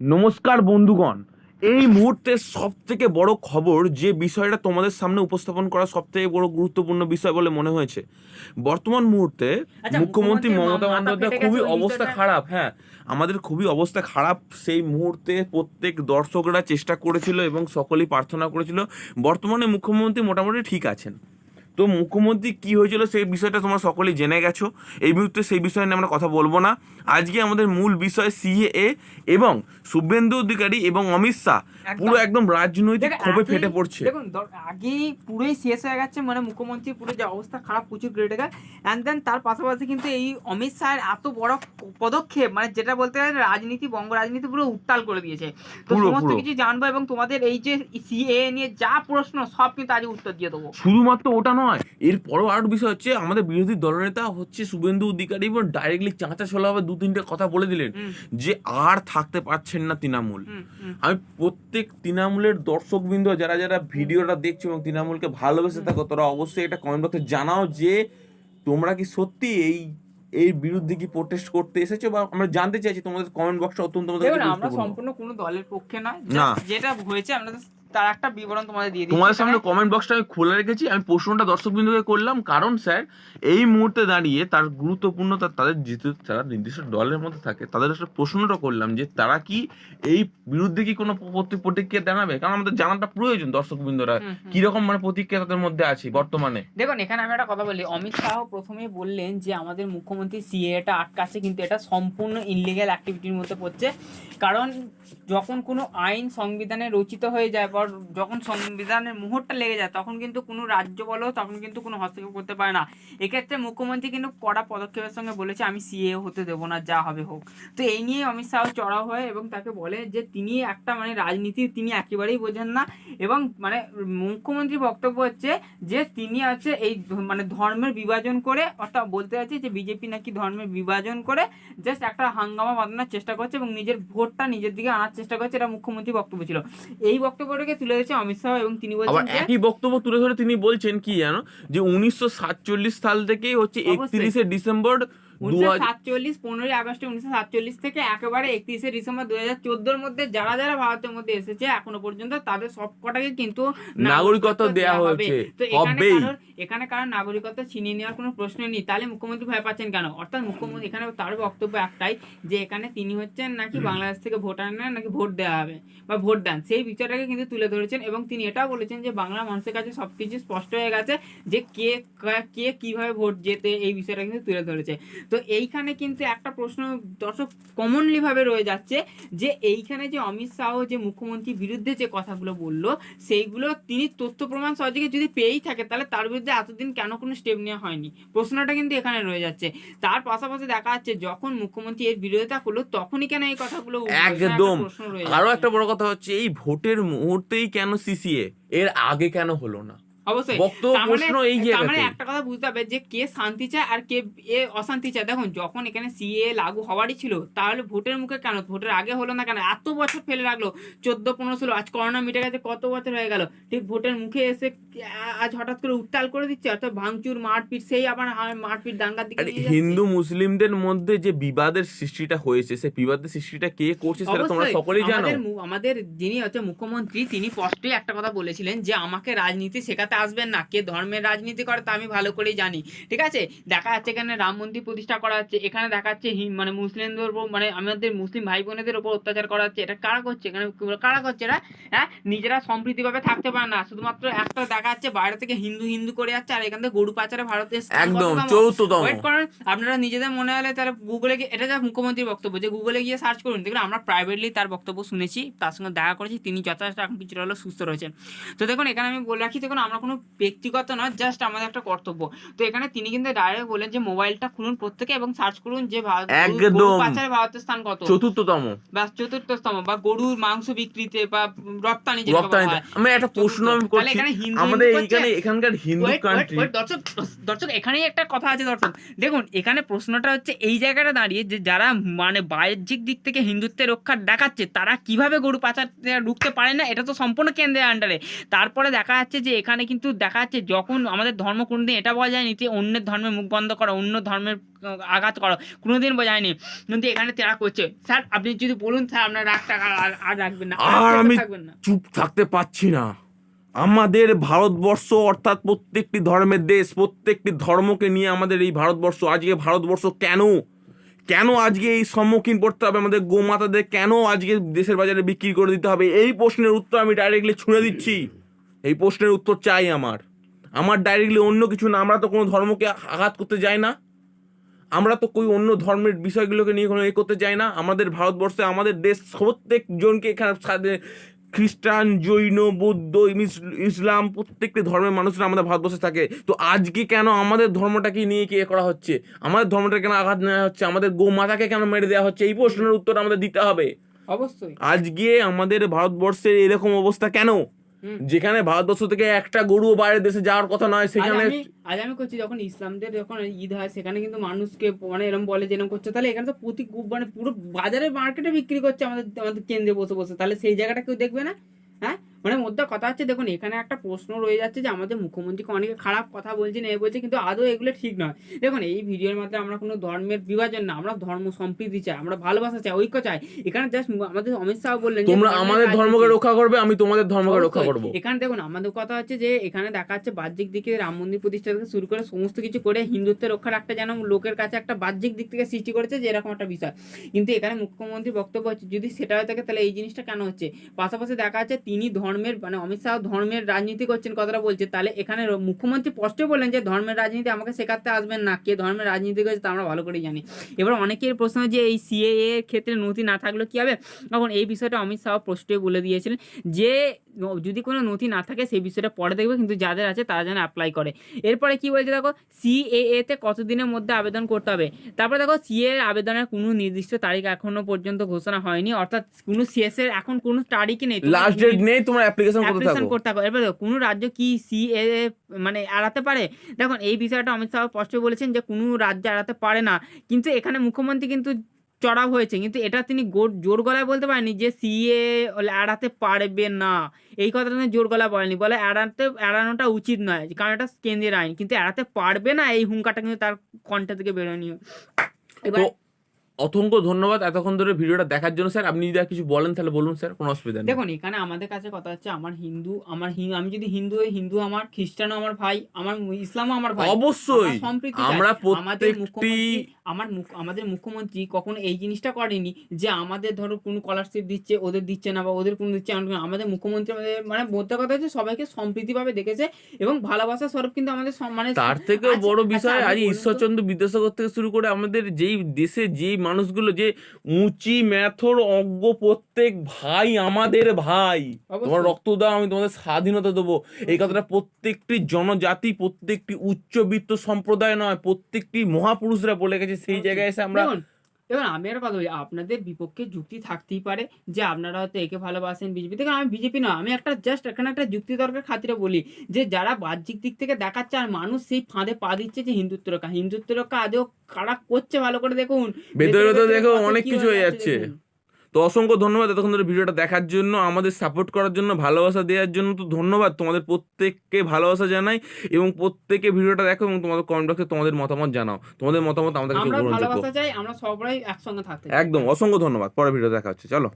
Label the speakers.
Speaker 1: নমস্কার বন্ধুগণ। এই মুহূর্তে সব থেকে বড় খবর যে বিষয়টা তোমাদের সামনে উপস্থাপন করা সব থেকে বড় গুরুত্বপূর্ণ বিষয় বলে মনে হয়েছে বর্তমান মুহূর্তে
Speaker 2: আচ্ছা,
Speaker 1: মুখ্যমন্ত্রী মমতা বন্দ্যোপাধ্যায় খুবই অবস্থা খারাপ হ্যাঁ আমাদের খুবই অবস্থা খারাপ। সেই মুহূর্তে প্রত্যেক দর্শকরা চেষ্টা করেছিল এবং সকলেই প্রার্থনা করেছিল। বর্তমানে মুখ্যমন্ত্রী মোটামুটি ঠিক আছেন। তো মুখ্যমন্ত্রী কি হয়েছিল সেই বিষয়টা তোমরা সকলেই জেনে গেছো। এই মুহূর্তে সেই বিষয় নিয়ে আমরা কথা বলব না। আজকে আমাদের মূল বিষয় সিএএ এবং শুভেন্দু অধিকারী এবং অমিত শাহ। পুরো একদম রাজনৈতিক ক্ষোভে ফেটে পড়ছে।
Speaker 2: দেখুন আগেই পুরোই শেষ হয়ে গেছে মানে মুখ্যমন্ত্রী পুরো যে অবস্থা খারাপ প্রচুর ক্রিটিক্যাল অ্যান্ড দেন তার পাশাপাশি কিন্তু এই অমিত শাহের এত বড় পদক্ষেপ মানে যেটা বলতে গেলে রাজনীতি বঙ্গ রাজনীতি পুরো উত্তাল করে দিয়েছে। তো সমস্ত কিছু জানব এবং তোমাদের এই যে সিএ নিয়ে যা প্রশ্ন সব কিন্তু আজ উত্তর দিয়ে দেবো।
Speaker 1: শুধুমাত্র ওটা নয় এরপরও আর বিষয় হচ্ছে আমাদের বিরোধী দলনেতা হচ্ছে শুভেন্দু অধিকারী এবং ডাইরেক্টলি চাঁচা ছোলাভাবে দু তিনটে কথা বলে দিলেন যে আর থাকতে পারছেন না তৃণমূল। আমি প্রত্যেক তৃণমূলের দর্শকবৃন্দ যারা যারা ভিডিওটা দেখছ এবং তৃণমূলকে ভালোবেসে থাকো তারা অবশ্যই এটা কমেন্ট বক্সে জানাও যে তোমরা কি সত্যি এই এর বিরুদ্ধে কি প্রোটেস্ট করতে এসেছ বা আমরা জানতে চাইছি তোমাদের কমেন্ট বক্সটা অত্যন্ত
Speaker 2: আমরা সম্পূর্ণ কোনো দলের পক্ষে নয়। যেটা হয়েছে আমরা তার একটা বিবরণ তোমাদের দিয়ে দিচ্ছি
Speaker 1: তোমাদের সামনে কমেন্ট বক্সটা আমি খোলা রেখেছি। আমি প্রশ্নটা দর্শকবৃন্দকে করলাম। কারণ স্যার এই মুহূর্তে দাঁড়িয়ে তার গুরুত্বপূর্ণ তার তাদের যেহেতু তারা নির্দিষ্ট দলের মধ্যে থাকে তাদের একটা প্রশ্নটা করলাম যে তারা কি এই বিরুদ্ধে কি কোনো প্রতিক্রিয়া জানাবে? কারণ আমাদের জানাটা প্রয়োজন দর্শকবৃন্দরা। কীরকম মানে প্রতিক্রিয়া তাদের মধ্যে আছে বর্তমানে?
Speaker 2: দেখুন এখানে আমি একটা কথা বলি। অমিত শাহ প্রথমে বললেন যে আমাদের মুখ্যমন্ত্রী সিএটা আটকাচ্ছে কিন্তু এটা সম্পূর্ণ ইনলিগ্যাল অ্যাক্টিভিটির মধ্যে পড়ছে। কারণ যখন কোনো আইন সংবিধানে রচিত হয়ে যায় বা যখন সংবিধানের মুহূর্তটা লেগে যায়, তখন কিন্তু কোনো রাজ্য বলো, তখন কিন্তু কোনো হস্তক্ষেপ করতে পারে না। এক্ষেত্রে মুখ্যমন্ত্রী কিন্তু কড়া পদক্ষেপের সঙ্গে বলেছে, আমি সিএ হতে দেবো না, যা হবে হোক। তো এই নিয়ে অমিত শাহ চড়াও হয় এবং তাকে বলে যে, তিনি একটা মানে রাজনীতি, তিনি একেবারেই বোঝেন না। এবং মানে মুখ্যমন্ত্রী বক্তব্য হচ্ছে যে, তিনি আছে এই মানে ধর্মের বিভাজন করে, অর্থাৎ বলতে চাইছে যে, বিজেপি নাকি ধর্মের বিভাজন করে জাস্ট একটা হাঙ্গামা বাঁধানোর চেষ্টা করছে এবং নিজের ভোটটা নিজের দিকে আনার চেষ্টা করছে, এটা মুখ্যমন্ত্রী বক্তব্য ছিল। এই বক্তব্যটাকে তুলে ধরেছে অমিত শাহ এবং তিনি বলছেন আবার
Speaker 1: একই বক্তব্য তুলে ধরে তিনি বলছেন কি জানো? যে উনিশশো সাতচল্লিশ সাল থেকেই হচ্ছে একত্রিশে ডিসেম্বর
Speaker 2: উনিশশো সাতচল্লিশ পনেরোই আগস্ট উনিশশো সাতচল্লিশ থেকে একেবারে একত্রিশে ডিসেম্বর দু হাজার চোদ্দোর মধ্যে যারা যারা ভারতের মধ্যে এসেছে এখনও পর্যন্ত তাদের সব কটাকে কিন্তু
Speaker 1: নাগরিকত্ব। হয়েছে।
Speaker 2: তো এখানে কারোর এখানে নাগরিকত্ব ছিনিয়ে নেওয়ার কোনো প্রশ্ন নেই। তাহলে মুখ্যমন্ত্রী ভয় পাচ্ছেন কেন? অর্থাৎ মুখ্যমন্ত্রী এখানে তার বক্তব্য একটাই যে এখানে তিনি হচ্ছেন নাকি বাংলাদেশ থেকে ভোট আনেন নাকি ভোট দেওয়া হবে বা ভোট দেন। সেই বিষয়টাকে কিন্তু তুলে ধরেছেন এবং তিনি এটাও বলেছেন যে বাংলা মানুষের কাছে সবকিছু স্পষ্ট হয়ে গেছে যে কে কে কীভাবে ভোট যেতে এই বিষয়টা কিন্তু তুলে ধরেছে। তো এইখানে কিন্তু একটা প্রশ্ন দর্শক কমনলি ভাবে রয়ে যাচ্ছে যে এইখানে যে অমিত শাহ যে মুখ্যমন্ত্রীর বিরুদ্ধে যে কথাগুলো বলল সেইগুলো তিনি তথ্য প্রমাণ সহযোগে যদি পেয়েই থাকে তাহলে তার বিরুদ্ধে এতদিন কেন কোনো স্টেপ নেওয়া হয়নি? প্রশ্নটা কিন্তু এখানে রয়ে যাচ্ছে। তার পাশাপাশি দেখা যাচ্ছে যখন মুখ্যমন্ত্রী এর বিরোধিতা করল তখনই কেন এই কথাগুলো
Speaker 1: একদম।
Speaker 2: আরও
Speaker 1: একটা বড় কথা হচ্ছে এই ভোটের মুহূর্তেই কেন সিসিএ এর আগে কেন হলো না?
Speaker 2: অবশ্যই। মানে-
Speaker 1: প্রশ্ন এই
Speaker 2: তার মানে একটা কথা বুঝতে হবে যে কে শান্তি চায় আর কে এ অশান্তি চায়। দেখুন যখন এখানে সিএ লাগু হওয়ারই ছিল তাহলে ভোটের মুখে কেন? ভোটের আগে হলো না কেন? এত বছর ফেলে রাখল। চোদ্দ পনেরো ষোলো আজ করোনা মিটে গেছে কত বছর হয়ে গেল? ঠিক ভোটের মুখে এসে আজ হঠাৎ করে উত্তাল করে দিচ্ছে অর্থাৎ ভাঙচুর মারপিট সেই আবার মারপিট দাঙ্গার দিকে।
Speaker 1: হিন্দু মুসলিমদের মধ্যে যে বিবাদের সৃষ্টিটা হয়েছে সেই বিবাদের সৃষ্টিটা কে করছে সেটা তোমরা সকলেই জানো।
Speaker 2: আমাদের আমাদের যিনি হচ্ছে মুখ্যমন্ত্রী তিনি স্পষ্টই একটা কথা বলেছিলেন যে আমাকে রাজনীতি শেখাতে আসবেন না। কে ধর্মের রাজনীতি করে তা আমি ভালো করেই জানি। ঠিক আছে? দেখা যাচ্ছে এখানে রাম মন্দির প্রতিষ্ঠা করা হচ্ছে। এখানে দেখা যাচ্ছে মানে মুসলিমদের উপর মানে আমাদের মুসলিম ভাই বোনেদের উপর অত্যাচার করা হচ্ছে। এটা কারা করছে? এখানে কারা করছে এরা? হ্যাঁ? নিজেরা সম্প্রীতিভাবে থাকতে পারে না। শুধুমাত্র একটা দেখা যাচ্ছে বাইরে থেকে হিন্দু হিন্দু করে যাচ্ছে আর এখান থেকে গরু পাচারে ভারতের স্থান
Speaker 1: একদম চৌদ্দতম
Speaker 2: ওয়েট করেন। আপনারা নিজেদের মনে হলে তাহলে গুগলে গিয়ে এটা যা মুখ্যমন্ত্রীর বক্তব্য যে গুগলে গিয়ে সার্চ করুন। দেখুন আমরা প্রাইভেটলি তার বক্তব্য শুনেছি। তার সঙ্গে দেখা করেছি। তিনি যথেষ্ট এখন কিছুটা হলেও সুস্থ রয়েছেন। তো দেখুন এখানে আমি বলে রাখি দেখুন আমরা কোনো ব্যক্তিগত নয় জাস্ট আমাদের একটা কর্তব্য। তো এখানে তিনি কিন্তু ডাইরেক্ট বলেন যে মোবাইলটা খুলুন প্রত্যেকে এবং সার্চ করুন যে ভারত গরু- পাচারে ভারতের স্থান কত।
Speaker 1: চতুর্থতম।
Speaker 2: বা চতুর্থতম বা গরুর মাংস বিক্রিতে বা রপ্তানি যেটা বলা
Speaker 1: রপ্তানি আমি একটা প্রশ্ন আমি করছি আমাদের এইখানে এখানকার হিন্দু কান্ট্রি
Speaker 2: দর্শক দর্শক এখানেই একটা কথা আছে দর্শক। দেখুন এখানে প্রশ্নটা হচ্ছে এই জায়গাটা দাঁড়িয়ে যে যারা মানে বাহ্যিক দিক থেকে হিন্দুত্বের রক্ষা দেখাচ্ছে তারা কীভাবে গরু পাচার ঢুকতে পারে না এটা তো সম্পূর্ণ কেন্দ্রের আন্ডারে তারপরে দেখা যাচ্ছে যে এখানে কিন্তু দেখা যাচ্ছে যখন আমাদের ধর্ম কোনোদিন এটা বলা যায়নি যে অন্যের ধর্মের মুখ বন্ধ করো অন্য ধর্মের আঘাত করো কোনোদিন বোঝায়নি কিন্তু এখানে তারা করছে। স্যার আপনি যদি বলুন স্যার আপনার রাগ টাকা আর আর রাখবেন না।
Speaker 1: আর আমি চুপ থাকতে পাচ্ছি না। আমাদের ভারতবর্ষ অর্থাৎ প্রত্যেকটি ধর্মের দেশ প্রত্যেকটি ধর্মকে নিয়ে আমাদের এই ভারতবর্ষ আজকে ভারতবর্ষ কেন? কেন আজকে এই সম্মুখীন পড়তে হবে আমাদের গোমাতাদের? কেন আজকে দেশের বাজারে বিক্রি করে দিতে হবে? এই প্রশ্নের উত্তর আমি ডাইরেক্টলি ছুঁড়ে দিচ্ছি। এই প্রশ্নের উত্তর চাই আমার। আমার ডাইরেক্টলি অন্য কিছু না আমরা তো কোনো ধর্মকে আঘাত করতে যাই না। আমরা তো কই অন্য ধর্মের বিষয়গুলোকে নিয়ে কোনো এ করতে যাই না। আমাদের ভারতবর্ষে আমাদের দেশ প্রত্যেকজনকে এখানে সাথে- খ্রিস্টান জৈন বৌদ্ধ ইস- ইসলাম প্রত্যেকটি ধর্মের মানুষরা আমাদের ভারতবর্ষে থাকে। তো আজকে কেন আমাদের ধর্মটাকে নিয়ে কি এ করা হচ্ছে? আমাদের ধর্মটাকে কেন আঘাত নেওয়া হচ্ছে? আমাদের গোমাতাকে কেন মেরে দেওয়া হচ্ছে? এই প্রশ্নের উত্তর আমাদের দিতে হবে।
Speaker 2: অবশ্যই।
Speaker 1: আজকে আমাদের ভারতবর্ষের এরকম অবস্থা কেন। যেখানে ভারতবর্ষ থেকে একটা গরু বাইরের দেশে যাওয়ার কথা নয় সেখানে
Speaker 2: আজ আমি করছি যখন ইসলামদের যখন ঈদ হয় সেখানে কিন্তু মানুষকে মানে এরকম বলে যে এরকম করছে। তাহলে এখানে তো প্রতি মানে পুরো বাজারে মার্কেটে বিক্রি করছে আমাদের আমাদের কেন্দ্রে বসে বসে। তাহলে সেই জায়গাটা কেউ দেখবে না? মানে মধ্যে কথা হচ্ছে দেখুন এখানে একটা প্রশ্ন রয়ে যাচ্ছে যে আমাদের মুখ্যমন্ত্রীকে অনেকে খারাপ কথা বলছেন এ বলছে কিন্তু আদৌ এগুলো ঠিক নয়। দেখুন এই ভিডিওর মাধ্যমে আমরা কোনো ধর্মের বিভাজন না আমরা ধর্ম সম্প্রীতি চাই আমরা ভালোবাসা চাই ঐক্য চাই। এখানে জাস্ট আমাদের অমিত শাহ বললেন
Speaker 1: তোমরা আমাদের ধর্মকে রক্ষা করবে আমি তোমাদের ধর্মকে রক্ষা। করব।
Speaker 2: এখানে দেখুন আমাদের কথা হচ্ছে যে এখানে দেখা যাচ্ছে বাহ্যিক দিকে রাম মন্দির প্রতিষ্ঠা থেকে শুরু করে সমস্ত কিছু করে হিন্দুত্বের রক্ষার একটা যেন লোকের কাছে একটা বাহ্যিক দিক থেকে সৃষ্টি করেছে যে এরকম একটা বিষয়। কিন্তু এখানে মুখ্যমন্ত্রী বক্তব্য হচ্ছে যদি সেটা হয়ে থাকে তাহলে এই জিনিসটা কেন হচ্ছে? পাশাপাশি দেখা যাচ্ছে তিনি ধর্মের মানে অমিত শাহ ধর্মের রাজনীতি করছেন কথাটা বলছে, তাহলে এখানে মুখ্যমন্ত্রী স্পষ্টই বললেন যে ধর্মের রাজনীতি আমাকে শেখাতে আসবেন না, কে ধর্মের রাজনীতি করেছে তা আমরা ভালো করেই জানি। এবার অনেকের প্রশ্ন যে এই সিএএ এর ক্ষেত্রে নথি না থাকলে কি হবে? তখন এই বিষয়টা অমিত শাহ স্পষ্টই বলে দিয়েছিলেন যে যদি কোনো নথি না থাকে সেই বিষয়টা পরে দেখবে, কিন্তু যাদের আছে তারা যেন অ্যাপ্লাই করে। এরপরে কি বলছে দেখো সিএএ তে কতদিনের মধ্যে আবেদন করতে হবে? তারপরে দেখো সিএ আবেদনের কোনো নির্দিষ্ট তারিখ এখনও পর্যন্ত ঘোষণা হয়নি, অর্থাৎ কোনো এর এখন কোনো তারিখই নেই।
Speaker 1: লাস্ট ডেট নেই, তোমার অ্যাপ্লিকেশন করতে থাকো।
Speaker 2: করতে হবে এবার কোনো রাজ্য কি সিএ মানে এড়াতে পারে? দেখুন এই বিষয়টা অমিত শাহ স্পষ্ট বলেছেন যে কোনো রাজ্য এড়াতে পারে না। কিন্তু এখানে মুখ্যমন্ত্রী কিন্তু চড়াও হয়েছে। কিন্তু এটা তিনি জোর গলায় বলতে পারেনি যে সিএ এড়াতে পারবে না। এই কথাটা তিনি জোর গলায় বলেনি বলে এড়াতে এড়ানোটা উচিত নয় কারণ এটা কেন্দ্রের আইন। কিন্তু এড়াতে পারবে না এই হুঙ্কারটা কিন্তু তার কণ্ঠ থেকে বেরোয়নি। এবার
Speaker 1: অসংখ্য ধন্যবাদ এতক্ষণ ধরে ভিডিওটা দেখার জন্য স্যার। আপনি যদি আর কিছু বলেন তাহলে বলুন স্যার। কোনো অসুবিধা নেই।
Speaker 2: দেখুন এখানে আমাদের কাছে কথা হচ্ছে আমার হিন্দু আমার হিন্দু আমি যদি হিন্দু হই হিন্দু আমার খ্রিস্টানও আমার ভাই আমার ইসলামও আমার ভাই।
Speaker 1: অবশ্যই।
Speaker 2: আমরা
Speaker 1: প্রত্যেকটি
Speaker 2: আমার মুখ- আমাদের মুখ্যমন্ত্রী কখনো এই জিনিসটা করেনি যে আমাদের ধরো কোনো স্কলারশিপ দিচ্ছে ওদের দিচ্ছে না বা ওদের কোনো দিচ্ছে আমাদের- মুখ্যমন্ত্রী আমাদের মানে মধ্যে কথা হচ্ছে সবাইকে সম্প্রীতিভাবে দেখেছে এবং ভালোবাসা স্বরূপ কিন্তু আমাদের সম- মানে
Speaker 1: তার থেকেও
Speaker 2: আচ্ছা,
Speaker 1: বড়
Speaker 2: আচ্ছা,
Speaker 1: বিষয় আজ ঈশ্বরচন্দ্র বিদ্যাসাগর থেকে শুরু করে আমাদের যেই দেশে যেই মানুষগুলো যে উঁচি ম্যাথর অজ্ঞ প্রত্যেক ভাই আমাদের ভাই। তোমার রক্ত দাও আমি তোমাদের স্বাধীনতা দেবো। এই কথাটা প্রত্যেকটি জনজাতি প্রত্যেকটি উচ্চবিত্ত সম্প্রদায় নয় প্রত্যেকটি মহাপুরুষরা বলে গেছে সেই জায়গায় এসে আমরা
Speaker 2: দেখুন আমি একটা কথা বলি আপনাদের বিপক্ষে যুক্তি থাকতেই পারে যে আপনারা হয়তো একে ভালোবাসেন বিজেপি থেকে আমি বিজেপি না আমি একটা জাস্ট এখানে একটা যুক্তি তর্কের খাতিরে বলি যে যারা বাহ্যিক দিক থেকে দেখাচ্ছে আর মানুষ সেই ফাঁদে পা দিচ্ছে যে হিন্দুত্ব রক্ষা হিন্দুত্ব রক্ষা আজও কারা করছে ভালো করে দেখুন।
Speaker 1: ভেতরে দেখো অনেক কিছু হয়ে যাচ্ছে। তো অসংখ্য ধন্যবাদ এতক্ষণ ধরে ভিডিওটা দেখার জন্য আমাদের সাপোর্ট করার জন্য ভালোবাসা দেওয়ার জন্য। তো ধন্যবাদ তোমাদের প্রত্যেককে ভালোবাসা জানাই এবং প্রত্যেকে ভিডিওটা দেখো এবং তোমাদের কমেন্ট বক্সে তোমাদের মতামত জানাও। তোমাদের মতামত আমাদের কাছে
Speaker 2: আমরা
Speaker 1: গ্রহণযোগ্য।
Speaker 2: আমরা সবাই একসঙ্গে থাকতে
Speaker 1: একদম অসংখ্য ধন্যবাদ। পরে ভিডিও দেখা হচ্ছে চলো।